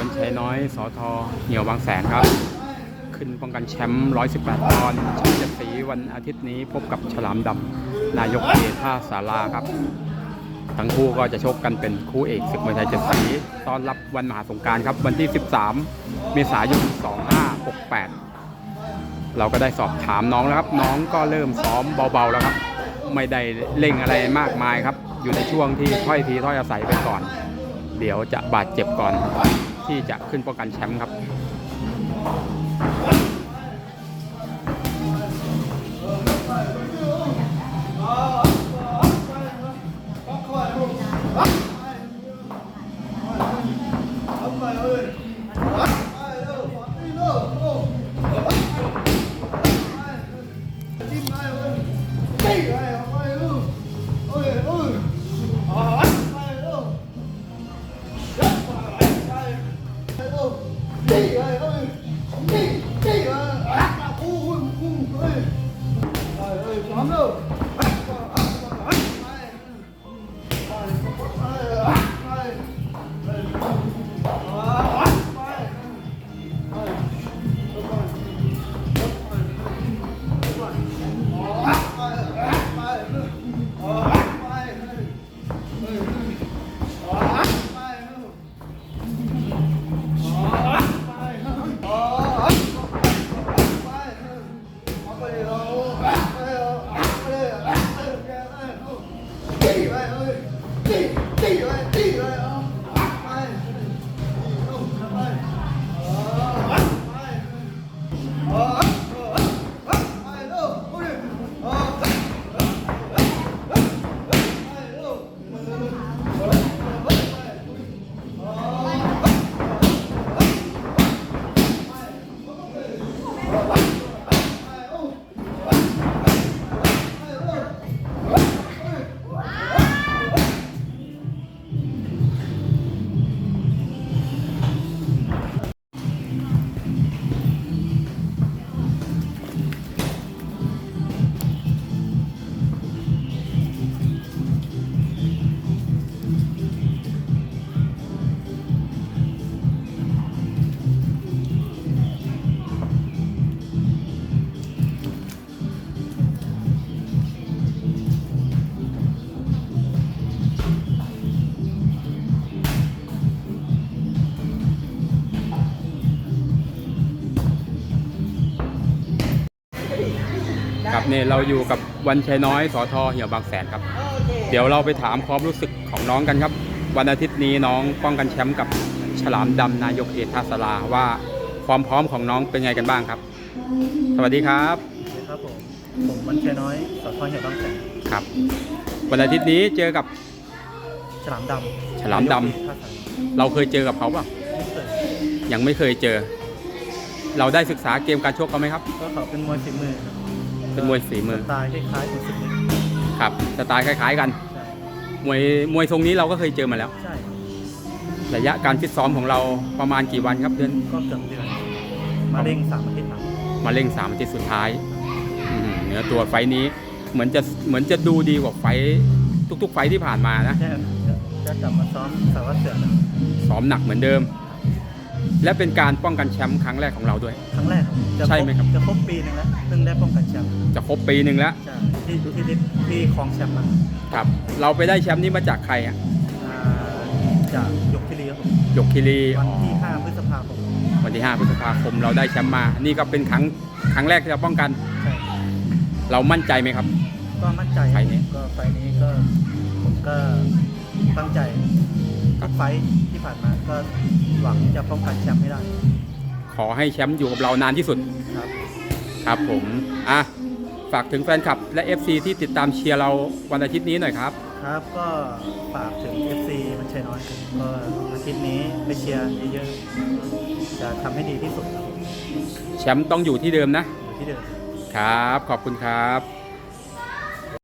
บัญชัยน้อยสอทอเหี่ยวบางแสนครับ ขึ้นป้องกันแชมป์ 118ปอนด์แชมป์เจ็ดสีวันอาทิตย์นี้พบกับฉลามดำ นายกเอท่าสาราครับ ทั้งคู่ก็จะชกกันเป็นคู่เอกศึกมวยไทยเจ็ดสีต้อนรับวันมหาสงการครับ วันที่ 13 เมษายน 2568 เราก็ได้สอบถามน้องแล้วครับ น้องก็เริ่มซ้อมเบาๆแล้วครับ ไม่ได้เร่งอะไรมากมายครับ อยู่ในช่วงที่ถ้อยทีถ้อยอาศัยไปก่อน เดี๋ยวจะบาดเจ็บก่อนที่จะขึ้นป้องกันแชมป์ครับ นี่ยเราอยู่กับวันชัยน้อยสอทอเหี่ยวบางแสนครับ เดี๋ยวเราไปถามความรู้สึกของน้องกันครับ วันอาทิตย์นี้น้องป้องกันแชมป์กับฉลามดำนายกเอทาสลาว่าความพร้อมของน้องเป็นไงกันบ้างครับ สวัสดีครับครับผมผมมันเชียน้อยสอทอเหี่ยวบางแสนครับ วันอาทิตย์นี้เจอกับฉลามดำฉลามดำนยกเอกท่าสายเราเคยเจอกับเขาเปล่ะไม่เคยยังไม่เคยเจอ เราได้ศึกษาเกมการชกเขาไหมครับ ก็เขาเป็นมวยฝีมือครับ เป็นมวยฝีมือ สไตล์คล้ายๆคุณสุดเลยครับสไตล์คล้าย ๆ กัน ใช่มวยมวยทรงนี้เราก็เคยเจอมาแล้ว ใช่ระยะการฟิตซ้อมของเราประมาณกี่วันครับเดือน ก็เกือบเดือน มาเร่งสามอาทิตย์หลังมาเร่งสามอาทิตย์สุดท้ายอื้อหือเนื้อตัวไฟท์นี้เหมือนจะเหมือนจะดูดีกว่าไฟท์ทุก ๆ ไฟท์ที่ผ่านมานะ แค่จะจะกลับมาซ้อมสารวัตรเสือแล้วซ้อมหนักเหมือนเดิม และเป็นการป้องกันแชมป์ครั้งแรกของเราด้วย ครั้งแรกครับจะใช่ไหมครับ จะครบปีหนึ่งแล้วเพิ่งได้ป้องกันแชมป์จะครบปีหนึ่งแล้วใช่ที่ที่ที่ที่ครองแชมป์มาครับ เราไปได้แชมป์นี้มาจากใครอะอ่าจากยกที่ลีครับผมยกคิรีวันอ๋อที่5พฤษภาคมวันที่5พฤษภาคมเราได้แชมป์มา นี่ก็เป็นครั้งครั้งแรกที่เราป้องกัน ใช่เรามั่นใจไหมครับ ก็มั่นใจไฟล์นี้ ก็ไฟล์นี้ก็ผมก็ตั้งใจทุก ไฟล์ที่ผ่านมาก็หวังจะป้องกันแชมป์ให้ได้ขอให้แชมป์อยู่กับเรานานที่สุดครับ ครับผมอะฝากถึงแฟนคลับและ FC ที่ติดตามเชียร์เราวันอาทิตย์นี้หน่อยครับ ครับก็ฝากถึง FC มันชัยน้อยครับก็อาทิตย์นี้ไปเชียร์เยอะๆจะทำให้ดีที่สุดครับแชมป์ต้องอยู่ที่เดิมนะ อยู่ที่เดิม ครับ ขอบคุณครับ